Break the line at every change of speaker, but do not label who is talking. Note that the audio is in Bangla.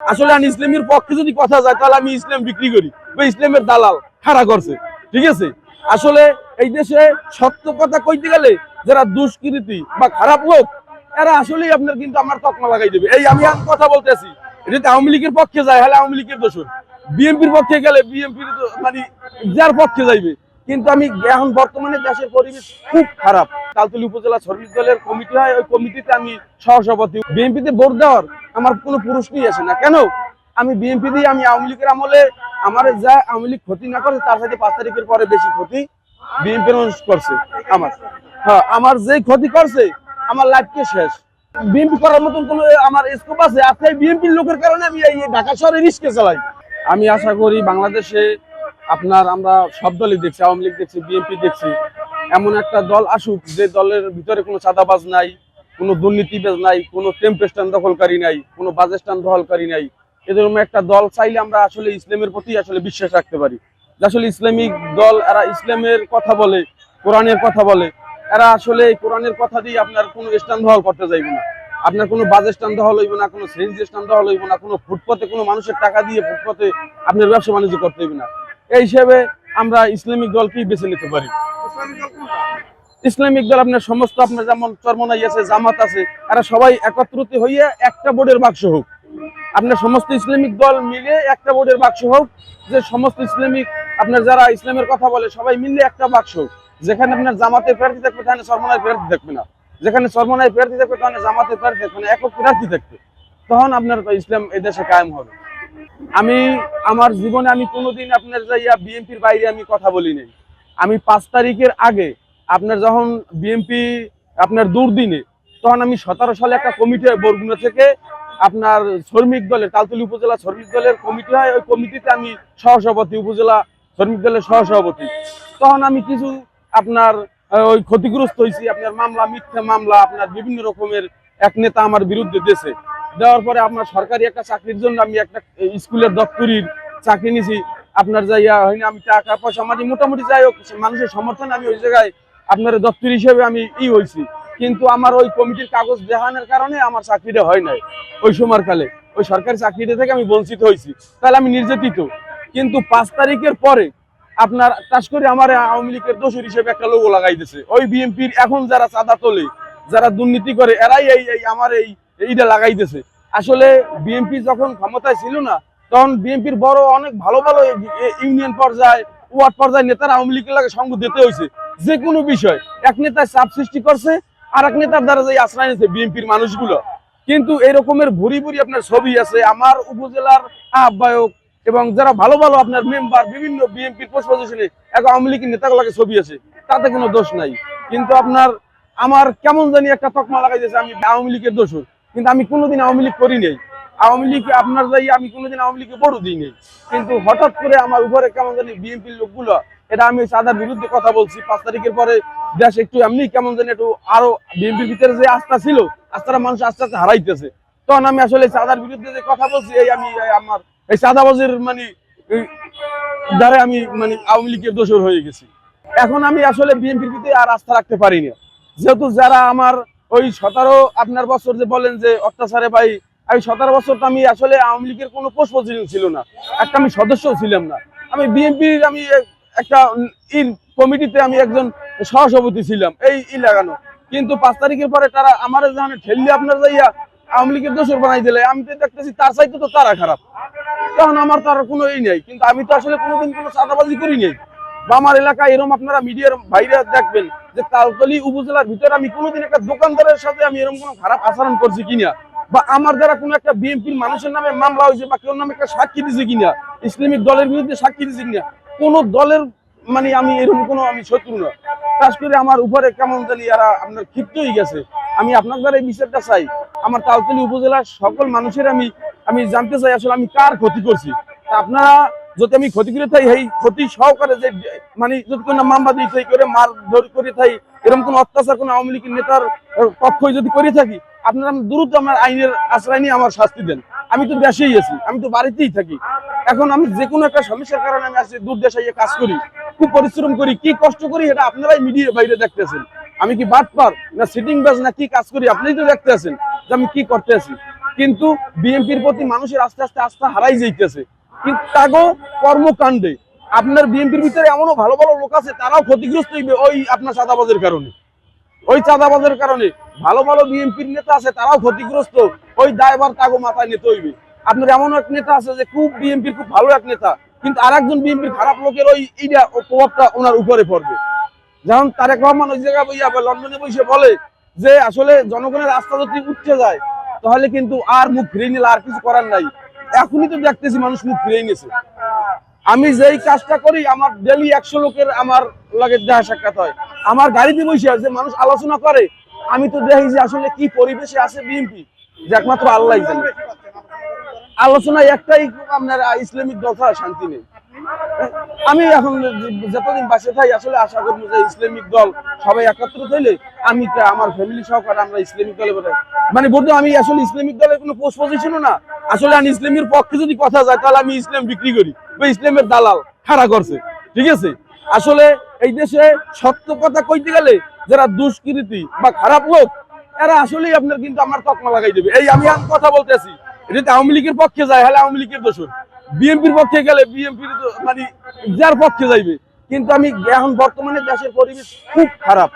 আসলে আমি ইসলামের পক্ষে যদি কথা যায়, তাহলে আমি ইসলাম বিক্রি করি বা ইসলামের দালাল খাড়া করছে। ঠিক আছে? আসলে এই দেশে সত্য কথা কইতে গেলে যারা দুষ্কৃতি বা খারাপ লোক, এরা আসলেই আপনার কিন্তু আমার তকমা লাগাই দেবে। এই আমি এখন কথা বলতেছি, যদি আওয়ামী লীগের পক্ষে যায় হলে আওয়ামী লীগের দোষর বিএনপির পক্ষে গেলে বিএনপির মানে যার পক্ষে যাইবে। কিন্তু আমি এখন বর্তমানে দেশের পরিবেশ খুব খারাপ। তালতলি উপজেলা শ্রমিক দলের কমিটি হয়, ওই কমিটিতে আমি সহসভাপতি। বিএনপিতে ভোট দেওয়ার আমার কোনো প্রশ্নই আসে না। কেন? আমি বিএনপি দিয়ে আমি আওয়ামী লীগের আমলে আমার যা আওয়ামী লীগ ক্ষতি না করে, তার সাথে পাঁচ তারিখের পরে বেশি ক্ষতি বিএনপি করছে, আমার। হ্যাঁ আমার যে ক্ষতি করছে, আমার লাইফকে শেষ। বিএনপি করার মতন কোনো আমার স্কোপ আছে? আজকে বিএনপির লোকের কারণে আমি এই ঢাকা শহরে রিস্কে চালাই। আমি আশা করি বাংলাদেশে আপনার আমরা সব দলই দেখছি, আওয়ামী লীগ দেখছি বিএনপি দেখছি। এমন একটা দল আসুক, যে দলের ভিতরে কোনো চাঁদাবাজ নাই কোনো দুর্নীতিবাজ নাই, কোনো টেম্পো স্ট্যান্ড দখলকারী নাই, কোনো বাজে স্ট্যান্ড দখলকারী নাই। এরকম একটা দল চাইলে আমরা আসলে ইসলামের প্রতি আসলে বিশ্বাস রাখতে পারি। আসলে ইসলামিক দল, এরা ইসলামের কথা বলে, কোরআনের কথা বলে। এরা আসলে কোরআনের কথা দিয়ে আপনার কোনো স্ট্যান্ড দখল করতে যাইবে না। আপনার কোনো বাজে স্ট্যান্ড দখল হইব না, কোনো সিএনজি স্ট্যান্ড দখল হইব না, কোনো ফুটপথে কোনো মানুষের টাকা দিয়ে ফুটপথে আপনার ব্যবসা বাণিজ্য করতে হইবে না। এই হিসেবে আমরা ইসলামিক দলকেই বেছে নিতে পারি। ইসলামিক দল আপনার সমস্ত আপনার যেমন চরমনাই আছে, জামাত আছে, এরা সবাই একত্রিত হইয়া একটা বোর্ডের বাক্স হোক। আপনার সমস্ত ইসলামিক দল মিলে একটা বোর্ডের বাক্স হোক, যে সমস্ত ইসলামিক, আপনার যারা ইসলামের কথা বলে, সবাই মিলে একটা বাক্স হোক। যেখানে আপনার জামাতের প্রার্থী থাকবে, তাহলে সরমনায় প্রার্থী থাকবে না। যেখানে সরমনায় প্রার্থী থাকবে, তাহলে জামাতের প্রার্থী থাকবে না, একক প্রার্থী থাকবে। তখন আপনার ইসলাম এদেশে কায়েম হবে। আমি, আমার জীবনে আমি কোনোদিন আপনার যাইয়া বিএনপির বাইরে আমি কথা বলি নাই। আমি পাঁচ তারিখের আগে আপনার যখন বিএনপি আপনার দুর্দিনে, তখন আমি সতেরো সালে একটা কমিটি হয় বরগুনা থেকে। আপনার শ্রমিক দলের, তালতলি উপজেলা শ্রমিক দলের কমিটি হয়। ওই কমিটিতে আমি সহসভাপতি, উপজেলা শ্রমিক দলের সহসভাপতি। তখন আমি কিছু আপনার ওই ক্ষতিগ্রস্ত হয়েছি। আপনার মামলা, মিথ্যা মামলা, আপনার বিভিন্ন রকমের এক নেতা আমার বিরুদ্ধে দেশে দেওয়ার পরে আপনার সরকারি একটা চাকরির জন্য আমি একটা স্কুলের দপ্তরির চাকরি নিছি আপনার যাইয়া হয়নি, আমি টাকা পয়সা মানে মোটামুটি যাই হোক মানুষের সমর্থন আমি ওই জায়গায় আপনার দপ্তর হিসেবে আমি ই হয়েছি কিন্তু আমার ওই কমিটির কাগজ দেখানোর কারণে আমার চাকরিটা হয় নাই। ওই সময়ের কালে ওই সরকারি চাকরিটা থেকে আমি বঞ্চিত হয়েছি তাহলে আমি নির্যাতিত। কিন্তু পাঁচ তারিখের পরে আপনার টাস করে আমার আওয়ামী লীগের দোষর হিসেবে একটা লোগো লাগাই দিছে। ওই বিএনপির এখন যারা চাঁদা তোলে, যারা দুর্নীতি করে, এরাই এই এই আমার এই এইটা লাগাইতেছে আসলে বিএনপি যখন ক্ষমতায় ছিল না, তখন বিএনপির বড় অনেক ভালো ভালো ইউনিয়ন পর্যায়ে, ওয়ার্ড পর্যায়ে নেতারা আওয়ামী লীগের লাগে সঙ্গ দিতে হয়েছে যে কোনো বিষয়। এক নেতার চাপ সৃষ্টি করছে আর এক নেতার দ্বারা যে আশ্রয় নিয়েছে বিএনপির মানুষগুলো। কিন্তু এরকমের ভুরি ভুরি আপনার ছবি আছে, আমার উপজেলার আহ্বায়ক এবং যারা ভালো ভালো আপনার মেম্বার বিভিন্ন বিএনপির পোস্ট পজিশনে এক আওয়ামী লীগের নেতাগুলোকে ছবি আছে, তাতে কোনো দোষ নাই। কিন্তু আপনার, আমার কেমন জানি একটা তকমা লাগাই দিয়েছে আমি আওয়ামী লীগের দোষর। কিন্তু আমি কোনোদিন আওয়ামী লীগ করি নাই। আওয়ামী লীগ আপনার যাই, আমি কোনোদিন আওয়ামী লীগকে বড় দিই নাই। কিন্তু হঠাৎ করে আমার উপরে কেমন জানি বিএনপির লোকগুলো এটা আমি সাদার বিরুদ্ধে কথা বলছি। পাঁচ তারিখের পরে দেশ একটু এমনি কেমন জানি একটু আরও বিএনপির ভিতরে যে আস্থা ছিল, আস্থাটা মানুষ আস্তে আস্তে হারাইতেছে। তখন আমি আসলে সাদার বিরুদ্ধে যে কথা বলছি, এই আমি আমার, এই সাদাবাজের মানে দ্বারা আমি মানে আওয়ামী লীগের দোষর হয়ে গেছি। এখন আমি আসলে বিএনপির ভিতরে আর আস্থা রাখতে পারি না। যেহেতু যারা আমার ওই সতেরো, আপনার বছর যে বলেন যে অত্যাচারে ভাই, আমি সতেরো বছর তো আমি আসলে আওয়ামী লীগের কোনো পোস্ট ছিল না। একটা আমি সদস্যও ছিলাম না। আমি বিএনপির, আমি একটা কমিটিতে আমি একজন সহসভাপতি ছিলাম, এই ই লাগানো। কিন্তু পাঁচ তারিখের পরে তারা আমার যখন ঠেললে আপনার যাইয়া আওয়ামী লীগের দোষর বানাই দিলে, আমি তো দেখতেছি তার চাইতে তো তারা খারাপ। তখন আমার তো আর কোনো এই নেই, কিন্তু আমি তো আসলে কোনোদিন কোনো চাঁদাবাজি করি নাই। বা আমার এলাকায় এরকম আপনারা মিডিয়ার বাইরে দেখবেন যে তালতলি উপজেলার ভিতরে আমি কোনোদিন একটা দোকানদারের সাথে আমি এরকম কোনো খারাপ আচরণ করছি কিনা? বা আমার দ্বারা কোনো একটা বিএনপির মানুষের নামে মামলা হয়েছে বা কেউ নামে একটা সাক্ষী দিছে কিনা? ইসলামিক দলের বিরুদ্ধে সাক্ষী দিছে কিনা? কোনো দলের মানে আমি এরকম কোনো আমি শত্রু না। কাজ করে আমার উপরে কেমন জানি এরা আপনার ক্ষিপ্ত হয়ে গেছে। আমি আপনার দ্বারা এই বিষয়টা চাই। আমার তালতলি উপজেলার সকল মানুষের আমি আমি জানতে চাই আসলে আমি কার ক্ষতি করছি। আপনারা যদি আমি ক্ষতি করে থাই এই ক্ষতি সহকারে যে মানে যদি কোনো মামলা দিয়ে থাই করে মার ধর করে থাই, এরকম কোন অত্যাচার কোন আওয়ামী লীগের নেতার পক্ষ যদি করে থাকি, আপনারা দ্রুত আমার আইনের আশ্রয় নিয়ে আমার শাস্তি দেন। আমি তো দেশেই আছি, আমি তো বাড়িতেই থাকি। এখন আমি যে কোনো একটা সমস্যার কারণে আমি আজকে দূর দেশে গিয়ে কাজ করি, খুব পরিশ্রম করি, কি কষ্ট করি এটা আপনারাই মিডিয়া বাইরে দেখতেছেন। আমি কি বাদ পার না সিটিং বাস না কি কাজ করি আপনিই তো দেখতে আছেন যে আমি কি করতে আছি। কিন্তু বিএনপির প্রতি মানুষের আস্তে আস্তে আস্থা হারাই যাইতেছে। কিন্তু তাগো কর্মকাণ্ডে আপনার বিএনপির ভিতরে এমনও ভালো ভালো লোক আছে, তারাও ক্ষতিগ্রস্ত হইবে ওই আপনার সাদাবাজের কারণে। ওই চাঁদাবাজের কারণে ভালো ভালো বিএনপির নেতা আছে, তারাও ক্ষতিগ্রস্ত। ওই দায়বার তাগো মাথায় নিতে হইবে। আপনার এমন এক নেতা আছে যে খুব বিএনপির খুব ভালো এক নেতা, কিন্তু আর একজন বিএনপির খারাপ লোকের ওই এইটা ও প্রভাবটা ওনার উপরে পড়বে। যেমন তারেক রহমান ওই জায়গায় বইয়া বা লন্ডনে বসে বলে যে, আসলে জনগণের রাস্তা যদি উঠতে যায়, তাহলে কিন্তু আর মুখ ফিরিয়ে নিলে আর কিছু করার নাই। এখনই তো দেখতেছি মানুষ মুখ ফিরিয়ে নিয়েছে আমি যেই কাজটা করি, আমার ডেলি একশো লোকের আমার লাগে দেখা সাক্ষাৎ হয়। আমার গাড়িতে বসে আছে, মানুষ আলোচনা করে। আমি তো দেখি যে আসলে কি পরিবেশে আছে বিএনপি যে একমাত্র আল্লাহ জানে। আলোচনায় একটাই আপনার ইসলামিক দল শান্তি নেই। আমি এখন যতদিন বাসে থাকি, আসলে আশা করব যে ইসলামিক দল সবাই একত্রিত হইলে আমি আমার ফ্যামিলি সহকারে আমরা ইসলামিক দলে বলে মানে বলতে আমি আসলে ইসলামিক দলের কোনো পোস্ট পজিশনও না। আসলে আমি ইসলামের পক্ষে যদি কথা যায়, তাহলে আমি ইসলাম বিক্রি করি। ইসলামের দালাল খাড়া করছে। ঠিক আছে? আসলে এই দেশে সত্য কথা কইতে গেলে যারা দুষ্কৃতি বা খারাপ লোক, এরা আসলেই আপনার কিন্তু আমার তকমা লাগাই দেবে। এই আমি কথা বলতেছি যদি আওয়ামী লীগের পক্ষে যায়, হলে আওয়ামী লীগের দোষর বিএনপির পক্ষে গেলে বিএনপির মানে যার পক্ষে যাইবে। কিন্তু আমি এখন বর্তমানে দেশের পরিবেশ খুব খারাপ।